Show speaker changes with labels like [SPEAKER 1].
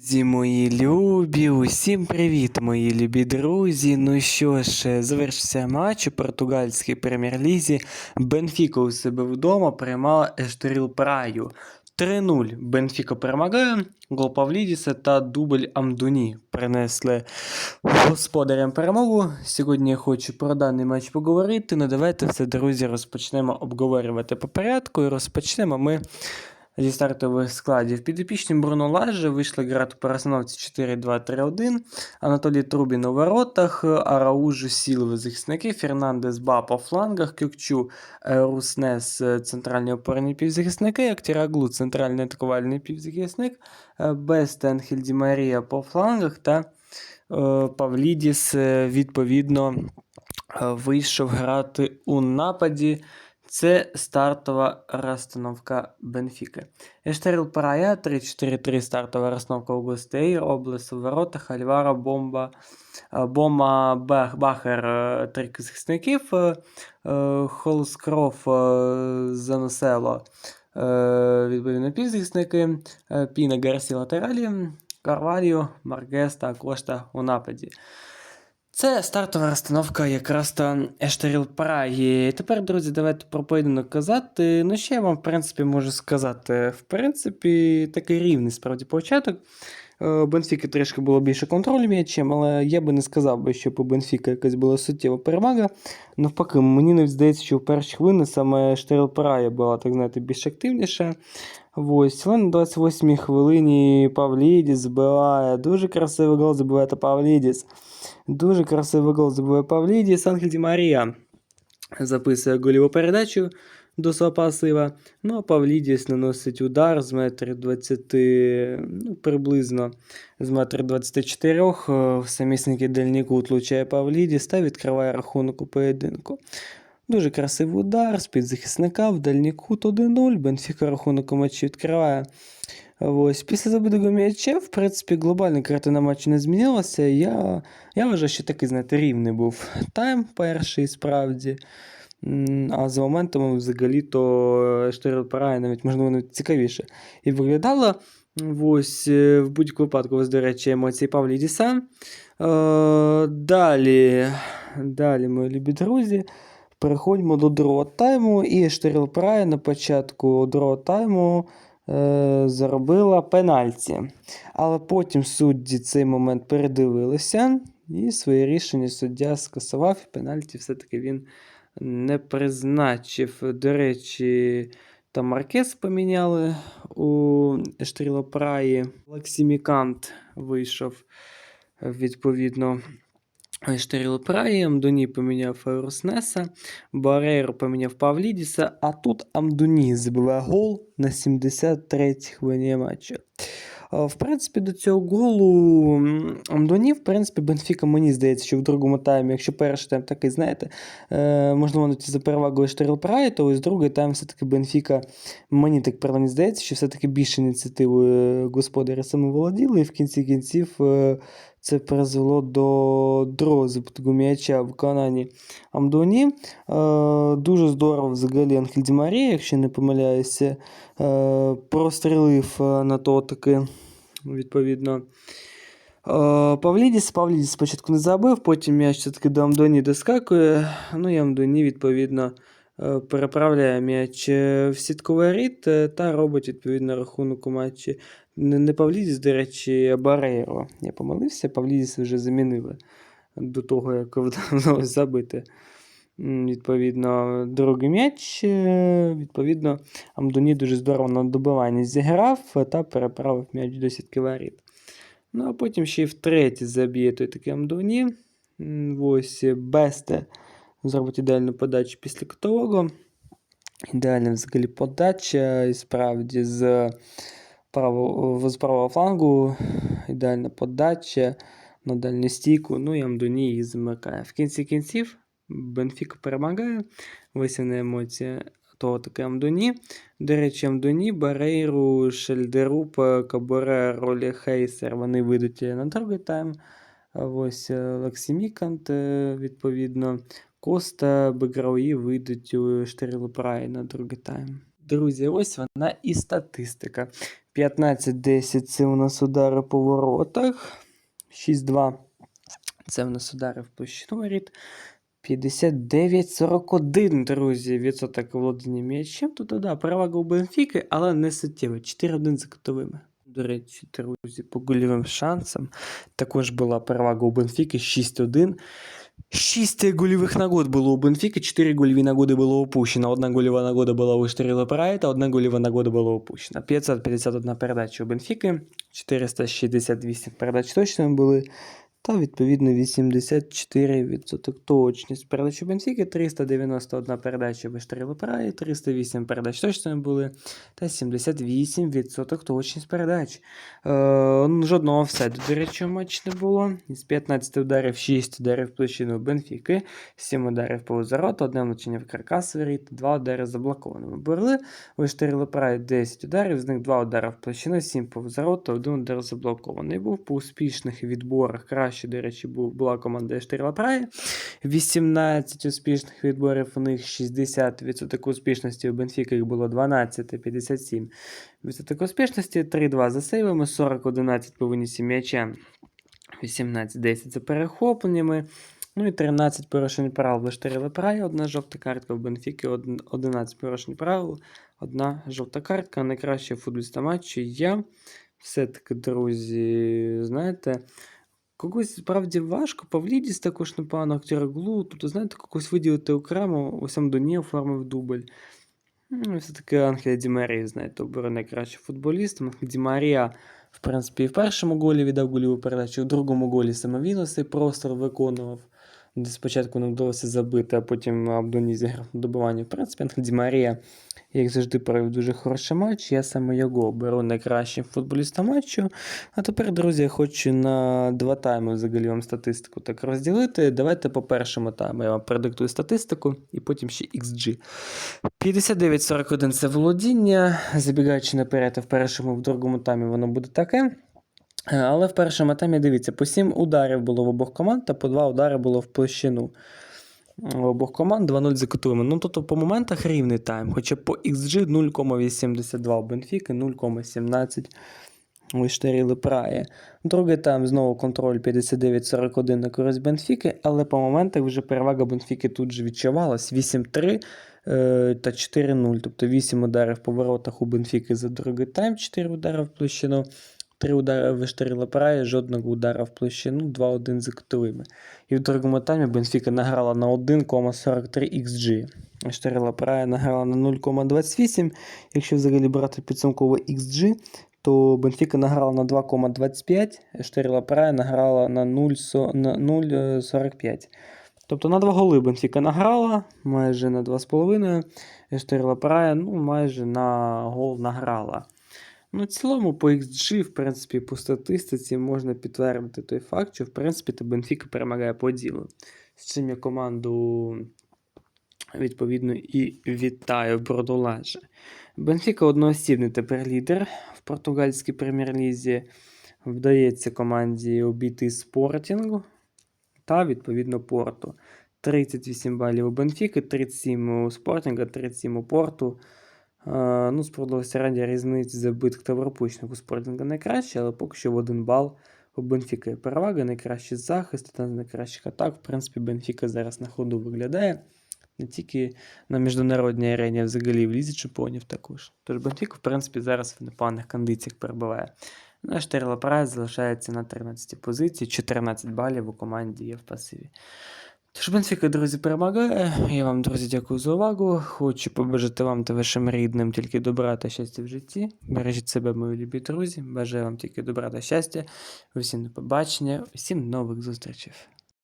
[SPEAKER 1] Друзі мої любі, усім привіт, мої любі друзі. Ну що ж, завершився матч у португальській прем'єр-лізі. Бенфіка у себе вдома приймала Ештеріл Праю. 3-0 Бенфіка перемагає. Гол Павлідіса та дубль Амдуні принесли господарям перемогу. Сьогодні я хочу про даний матч поговорити. Ну давайте все, друзі, розпочнемо обговорювати по порядку. І розпочнемо ми зі стартових складів. Підопічні Бруно Лаже вийшли грати по розстановці 4-2-3-1. Анатолій Трубін у воротах, Араужу Сілви захисники, Фернандес Ба по флангах, Кюкчу е, Руснес е, центральні опорні півзахисники, Актіраглу центральний атакувальний півзахисник, е, Бест Енхель Ді Марія по флангах та Павлідіс відповідно вийшов грати у нападі. Це стартова розстановка Бенфіки. Ештеріл Парая 3-4-3 стартова розстановка у гостей, Облес у воротах, Альвара, Бомба, е, Бома, Бах, Бахер, е, три захисників, е, Холскров, Заносело, відповідно півзахисники, Піна Гарсі латералі, Карваліо, Маргес та Кошта у нападі. Це стартова розстановка якраз та Ештеріл Праги. Тепер, друзі, давайте про поєдинок казати. Ну, що я вам, в принципі, можу сказати. В принципі, такий рівний справді початок. Е, Бенфіки трішки було більше контролю м'ячем, але я би не сказав би, що по Бенфіка якась була суттєва перевага. Навпаки, мені навіть здається, що в перші хвилини саме Штеріл Прая була, так знаєте, більш активніша. Ось, але на 28-й хвилині Павлідіс збиває. Дуже красивий гол забиває Павлідіс. Дуже красивий гол забиває Павлідіс. Ангель Ді Марія записує гольову передачу до свого пасива. Ну, а Павлідіс наносить удар з метрів 20, ну, приблизно з метрів 24. е, В дальній кут влучає Павлідіс та відкриває рахунок у поєдинку. Дуже красивий удар з-під захисника в дальній кут 1-0. Бенфіка рахунок у матчі відкриває. Ось, після забитого м'яча, в принципі, глобальна картина матчу не змінилася. Я, я вважаю, що такий, знаєте, рівний був тайм перший, справді. А за моментами взагалі то Штерл Парає навіть можливо навіть цікавіше. І виглядало ось е, в будь-якому випадку, ось, до речі, емоції Павлідіса. Е, далі, далі, мої любі друзі. Переходимо до другого тайму, і Штерл Прай на початку другого тайму е, заробила пенальті. Але потім судді цей момент передивилися, і своє рішення суддя скасував, і пенальті все-таки він не призначив. До речі, там Маркес поміняли у Штріло Праї. Лаксімікант вийшов відповідно. Штеріл Праєм, Амдуні поміняв Руснеса, Барейро поміняв Павлідіса, а тут Амдуні забиває гол на 73-й хвилині матчу. А, В принципі, до цього голу м, Амдуні, в принципі, Бенфіка, мені здається, що в другому таймі, якщо перший тайм такий, знаєте, е, можливо, за перевагою Штеріл Праї, то ось другий тайм все-таки Бенфіка, мені так принаймні здається, що все-таки більше ініціативою господарі саме володіли, і в кінці кінців е, це призвело до другого запитку м'яча в виконанні Амдоні. Е, дуже здорово взагалі Анхель Ді Марія, якщо не помиляюся, е, прострілив е, на то таки, відповідно. Е, Павлідіс, Павлідіс спочатку не забив, потім м'яч все-таки до Амдоні доскакує. Ну і Амдоні, відповідно, е, переправляє м'яч в сітковий рід е, та робить відповідно рахунок у матчі. Не Павлідіс, до речі, а Барейро. Я помилився, Павлідіс вже замінили до того, як вдалося забити. Відповідно, другий м'яч. е, Відповідно, Амдоні дуже здорово на добиванні зіграв е, та переправив м'яч до сітки воріт. Ну, а потім ще й втретє заб'є той такий Амдоні. Ось е, Бесте зробить ідеальну подачу після котового. Ідеальна взагалі подача, і справді з правого, з правого флангу. Ідеальна подача на дальню стійку. Ну і Амдоні її замикає. В кінці кінців Бенфіка перемагає. Висяна емоція того таки Амдоні. До речі, Амдоні, Барейру, Шельдеруп, Каборе, Ролі Хейсер. Вони вийдуть на другий тайм. Ось е, Лаксімікант, е, відповідно. Коста, Беграуї вийдуть у Штирилу Прай на другий тайм. Друзі, ось вона і статистика. 15-10 це у нас удари по воротах. 6-2 це у нас удари в площину воріт. 59-41, друзі, відсоток володіння м'ячем. Тут, да, перевага у Бенфіки, але не суттєво. 4-1 за кутовими. До речі, друзі, по гольовим шансам також була перевага у Бенфіки 6-1. 6 гольових нагод було у Бенфіки, 4 гольові нагоди було упущено. Одна гольова нагода була у Штріла Прайта, одна гольова нагода була упущена. 551 передача у Бенфіки, 468 передач точно були. Та відповідно 84% точність. Передачі Бенфіки 391 передача в Штріла Праї, 308 передач точно були. Та 78% точність передач. Е, ну, жодного офсайду, до речі, в матчі не було. Із 15 ударів 6 ударів площину Бенфіки, 7 ударів по вороту, одне влучення в каркас воріт, 2 удари заблокованими. Борли у Штріла Праї 10 ударів, з них 2 удари в площину, 7 по вороту, 1 удар заблокований. Був по успішних відборах. Краще, до речі, була команда Штріла Праї. 18 успішних відборів, у них 60% успішності, у Бенфіки їх було 12, 57. Відсоток успішності 3-2 за сейвами, 40-11 по винісі м'яча, 18-10 за перехопленнями. Ну і 13 порушень правил в Штирили Праї, одна жовта картка в Бенфіки, 11 порушень правил, одна жовта картка. Найкращий футболіста матчу я. Все-таки, друзі, знаєте, когось справді важко. Павлідіс також непогано, Актіраглу. Тобто, знаєте, когось виділити окремо, ось Амдоні оформив дубль. Ну, все-таки Анхеля Ді Марія, знаєте, обере найкращий футболіст. Ді Марія, в принципі, і в першому голі віддав голіву передачу, в другому голі саме він ось цей простор виконував. Спочатку не вдалося забити, а потім Абдоні зіграв на добивання. В принципі, Ді Марія, як завжди, провів дуже хороший матч. Я саме його беру найкращим футболістом матчу. А тепер, друзі, я хочу на два тайми взагалі вам статистику так розділити. Давайте по першому тайму я вам продиктую статистику і потім ще XG. 59-41 це володіння. Забігаючи наперед, в першому, в другому таймі воно буде таке. Е, Але в першому таймі дивіться, по 7 ударів було в обох команд, та по 2 удари було в площину. В обох команд 2-0 за кутуємо. Ну, тобто по моментах рівний тайм. Хоча по XG 0,82 у Бенфіки, 0,17 у Штаріли Праї. Другий тайм знову контроль 59-41 на користь Бенфіки, але по моментах вже перевага Бенфіки тут же відчувалась 8-3 е, та 4-0. Тобто 8 ударів по воротах у Бенфіки за другий тайм, 4 удари в площину. 3 удари в Штаріла жодного удара в площину, 2-1 за кутовими. І в другому таймі Бенфіка награла на 1,43 XG. Штаріла Праї награла на 0,28. Якщо взагалі брати підсумково XG, то Бенфіка награла на 2,25, Штаріла Праї награла на 0,45. Тобто на 2 голи Бенфіка награла, майже на 2,5. Штаріла Праї ну, майже на гол награла. Ну, в цілому, по XG, в принципі, по статистиці можна підтвердити той факт, що в принципі то Бенфіка перемагає по ділу. З чим я команду відповідно і вітаю Бродолаже. Бенфіка одноосібний тепер лідер в португальській прем'єр-лізі. Вдається команді обійти спортінгу та відповідно порту. 38 балів у Бенфіки, 37 у Спортінга, 37 у порту. Ну, справедливості раді різниці забитих та пропущених у Спортінга найкраще, але поки що в один бал у Бенфіки перевага, найкращий захист та найкращих атак. В принципі, Бенфіка зараз на ходу виглядає. Не тільки на міжнародній арені, а взагалі в лізі чемпіонів також. Тож Бенфіка, в принципі, зараз в непоганих кондиціях перебуває. Ну, а Штерла Прайс залишається на 13 позиції, 14 балів у команді є в пасиві. Тож Бенфіка, друзі, перемагає. Я вам, друзі, дякую за увагу. Хочу побажати вам та вашим рідним тільки добра та щастя в житті. Бережіть себе, мої любі друзі. Бажаю вам тільки добра та щастя. Усім до побачення, усім нових зустрічей.